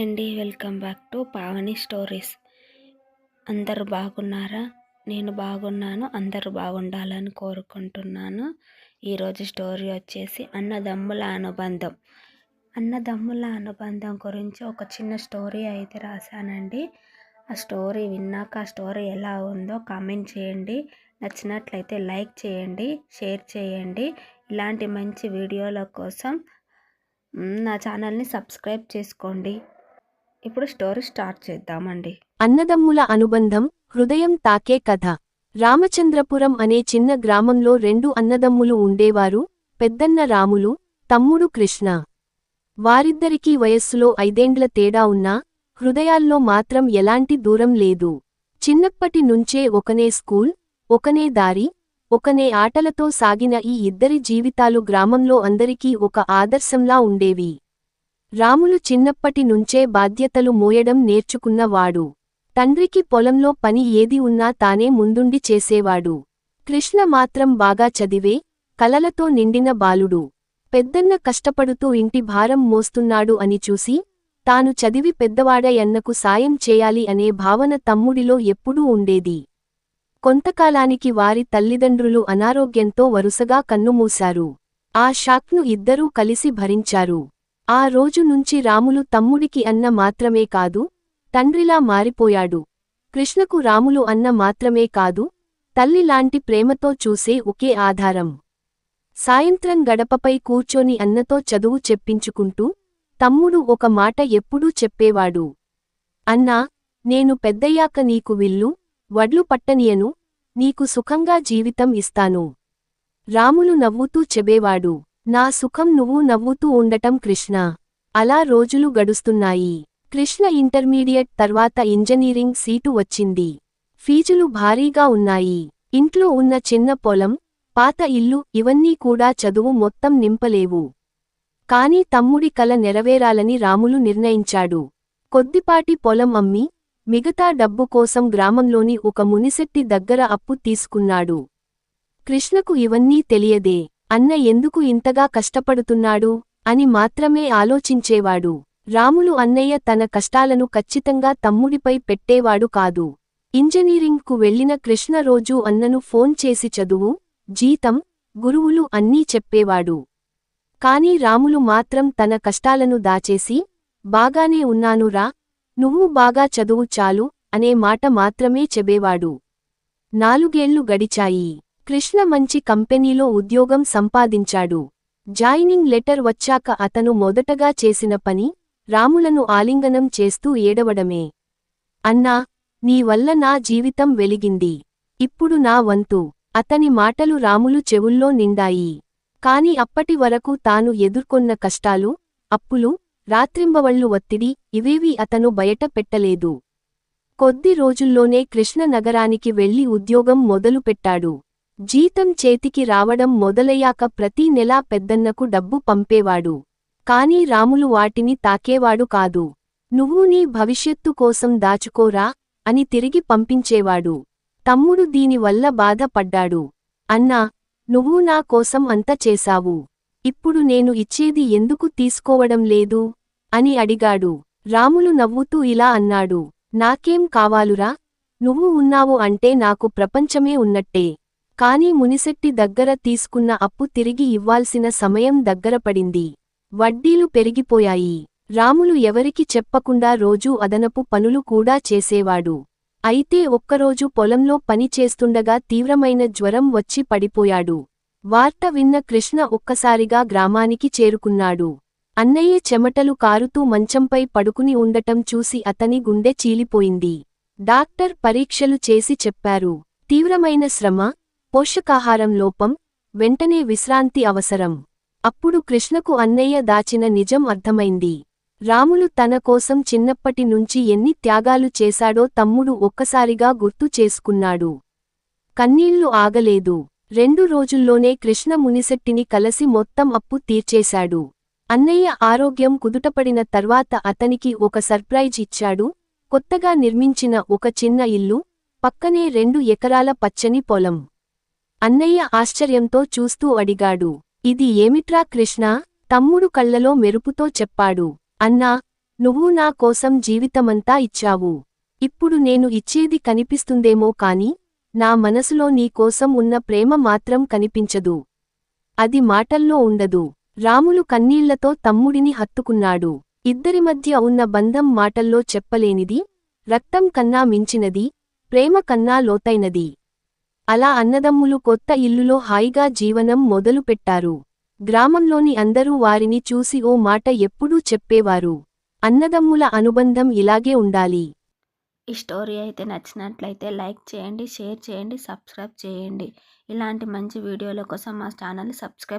అండి welcome back to Pavani stories. అందరు బాగున్నారా? నేను బాగున్నాను అందరూ బాగుండాలని కోరుకుంటున్నాను. ఈరోజు స్టోరీ వచ్చేసి అన్నదమ్ముల అనుబంధం. అన్నదమ్ముల అనుబంధం గురించి ఒక చిన్న స్టోరీ అయితే రాశానండి. ఆ స్టోరీ విన్నాక ఆ స్టోరీ ఎలా ఉందో కామెంట్ చేయండి. నచ్చినట్లయితే లైక్ చేయండి షేర్ చేయండి. ఇలాంటి మంచి వీడియోల కోసం నా ఛానల్ని సబ్స్క్రైబ్ చేసుకోండి. ఇప్పుడు స్టోరీ స్టార్ట్ చేద్దామండి. అన్నదమ్ముల అనుబంధం హృదయం తాకే కథ. రామచంద్రపురం అనే చిన్న గ్రామంలో రెండు అన్నదమ్ములు ఉండేవారు పెద్దన్న రాములు తమ్ముడు కృష్ణ. వారిద్దరికీ వయస్సులో ఐదేండ్ల తేడా ఉన్నా హృదయాల్లో మాత్రం ఎలాంటి దూరం లేదు. చిన్నప్పటి నుంచే ఒకనే స్కూల్ ఒకనే దారి ఒకనే ఆటలతో సాగిన ఈ ఇద్దరి జీవితాలు గ్రామంలో అందరికీ ఒక ఆదర్శంలా ఉండేవి. రాములు చిన్నప్పటి నుంచే బాధ్యతలు మోయడం నేర్చుకున్నవాడు. తండ్రికి పొలంలో పని ఏది ఉన్నా తానే ముందుండి చేసేవాడు. కృష్ణ మాత్రం బాగా చదివే కలలతో నిండిన బాలుడు. పెద్దన్న కష్టపడుతూ ఇంటి భారం మోస్తున్నాడు అని చూసి తాను చదివి పెద్దవాడయన్నకు సాయం చేయాలి అనే భావన తమ్ముడిలో ఎప్పుడూ ఉండేది. కొంతకాలానికి వారి తల్లిదండ్రులు అనారోగ్యంతో వరుసగా కన్నుమూశారు. ఆ షాక్ను ఇద్దరూ కలిసి భరించారు. ఆ రోజు నుంచి రాములు తమ్ముడికి అన్న మాత్రమే కాదు తండ్రిలా మారిపోయాడు. కృష్ణకు రాములు అన్న మాత్రమే కాదు తల్లిలాంటి ప్రేమతో చూసే ఒకే ఆధారం. సాయంత్రం గడపపై కూర్చొని అన్నతో చదువు చెప్పించుకుంటూ తమ్ముడు ఒక మాట ఎప్పుడూ చెప్పేవాడు. అన్నా నేను పెద్దయ్యాక నీకు విల్లు వడ్లు పట్టనియను నీకు సుఖంగా జీవితం ఇస్తాను రాములు నవ్వుతూ చెబేవాడు నా సుఖం నువ్వు నవ్వుతూ ఉండటం కృష్ణ. అలా రోజులు గడుస్తున్నాయి. కృష్ణ ఇంటర్మీడియట్ తర్వాత ఇంజనీరింగ్ సీటు వచ్చింది. ఫీజులు భారీగా ఉన్నాయి. ఇంట్లో ఉన్న చిన్న పొలం పాత ఇల్లు ఇవన్నీ కూడా చదువు మొత్తం నింపలేవు. కాని తమ్ముడి కల నెరవేరాలని రాములు నిర్ణయించాడు. కొద్దిపాటి పొలం అమ్మి మిగతా డబ్బు కోసం గ్రామంలోని ఒక మునిశెట్టి దగ్గర అప్పు తీసుకున్నాడు. కృష్ణకు ఇవన్నీ తెలియదే. అన్న ఎందుకు ఇంతగా కష్టపడుతున్నాడు అని మాత్రమే ఆలోచించేవాడు. రాములు అన్నయ్య తన కష్టాలను ఖచ్చితంగా తమ్ముడిపై పెట్టేవాడు కాదు. ఇంజనీరింగ్కు వెళ్ళిన కృష్ణ రోజూ అన్నను ఫోన్ చేసి చదువు జీతం గురువులు అన్నీ చెప్పేవాడు. కాని రాములు మాత్రం తన కష్టాలను దాచేసి బాగానే ఉన్నానురా నువ్వు బాగా చదువు చాలు అనే మాట మాత్రమే చెబేవాడు. నాలుగేళ్ళు గడిచాయి. కృష్ణ మంచి కంపెనీలో ఉద్యోగం సంపాదించాడు. జాయినింగ్ లెటర్ వచ్చాక అతను మొదటగా చేసిన పని రాములను ఆలింగనం చేస్తూ ఏడవడమే. అన్నా నీ వల్ల నా జీవితం వెలిగింది. ఇప్పుడు నా వంతు అతని మాటలు రాములు చెవుల్లో నిండాయి. కాని అప్పటి వరకు తాను ఎదుర్కొన్న కష్టాలు అప్పులు రాత్రింబవళ్ళు ఒత్తిడి ఇవేవీ అతను బయట పెట్టలేదు. కొద్ది రోజుల్లోనే కృష్ణ నగరానికి వెళ్ళి ఉద్యోగం మొదలుపెట్టాడు. జీతం చేతికి రావడం మొదలయ్యాక ప్రతీ నెలా పెద్దన్నకు డబ్బు పంపేవాడు. కాని రాములు వాటిని తాకేవాడు కాదు. నువ్వు నీ భవిష్యత్తు కోసం దాచుకోరా అని తిరిగి పంపించేవాడు. తమ్ముడు దీనివల్ల బాధపడ్డాడు. అన్నా నువ్వు నా కోసం అంత చేశావు. ఇప్పుడు నేను ఇచ్చేది ఎందుకు తీసుకోవడం లేదు? అని అడిగాడు. రాములు నవ్వుతూ ఇలా అన్నాడు. నాకేం కావాలురా? నువ్వు ఉన్నావు అంటే నాకు ప్రపంచమే ఉన్నట్టే. కాని మునిశెట్టి దగ్గర తీసుకున్న అప్పు తిరిగి ఇవ్వాల్సిన సమయం దగ్గరపడింది వడ్డీలు పెరిగిపోయాయి. రాములు ఎవరికి చెప్పకుండా రోజూ అదనపు పనులు కూడా చేసేవాడు. అయితే ఒక్కరోజు పొలంలో పని చేస్తుండగా తీవ్రమైన జ్వరం వచ్చి పడిపోయాడు. వార్త విన్న కృష్ణ ఒక్కసారిగా గ్రామానికి చేరుకున్నాడు. అన్నయ్య చెమటలు కారుతూ మంచంపై పడుకుని ఉండటం చూసి అతని గుండె చీలిపోయింది. డాక్టర్ పరీక్షలు చేసి చెప్పారు. తీవ్రమైన శ్రమ పోషకాహారం లోపం వెంటనే విశ్రాంతి అవసరం. అప్పుడు కృష్ణకు అన్నయ్య దాచిన నిజం అర్థమైంది. రాములు తన కోసం చిన్నప్పటి నుంచి ఎన్ని త్యాగాలు చేశాడో తమ్ముడు ఒక్కసారిగా గుర్తు చేసుకున్నాడు. కన్నీళ్ళు ఆగలేదు. రెండు రోజుల్లోనే కృష్ణ మునిశెట్టిని కలసి మొత్తం అప్పు తీర్చేశాడు. అన్నయ్య ఆరోగ్యం కుదుటపడిన తర్వాత అతనికి ఒక సర్ప్రైజ్ ఇచ్చాడు. కొత్తగా నిర్మించిన ఒక చిన్న ఇల్లు పక్కనే రెండు ఎకరాల పచ్చని పొలం. అన్నయ్య ఆశ్చర్యంతో చూస్తూ అడిగాడు. ఇది ఏమిట్రా కృష్ణ? తమ్ముడు కళ్ళలో మెరుపుతో చెప్పాడు. అన్నా నువ్వు నా కోసం జీవితమంతా ఇచ్చావు. ఇప్పుడు నేను ఇచ్చేది కనిపిస్తుందేమో కాని నా మనసులో నీకోసం ఉన్న ప్రేమ మాత్రం కనిపించదు. అది మాటల్లో ఉండదు. రాములు కన్నీళ్ళతో తమ్ముడిని హత్తుకున్నాడు. ఇద్దరి మధ్య ఉన్న బంధం మాటల్లో చెప్పలేనిది రక్తం కన్నా మించినది ప్రేమ కన్నా లోతైనది. అలా అన్నదమ్ములు కొత్త ఇల్లులో హాయిగా జీవనం మొదలుపెట్టారు. గ్రామంలోని అందరూ వారిని చూసి ఓ మాట ఎప్పుడూ చెప్పేవారు. అన్నదమ్ముల అనుబంధం ఇలాగే ఉండాలి. ఈ స్టోరీ అయితే నచ్చినట్లయితే లైక్ చేయండి షేర్ చేయండి సబ్స్క్రైబ్ చేయండి. ఇలాంటి మంచి వీడియోల కోసం మా ఛానల్ సబ్స్క్రైబ్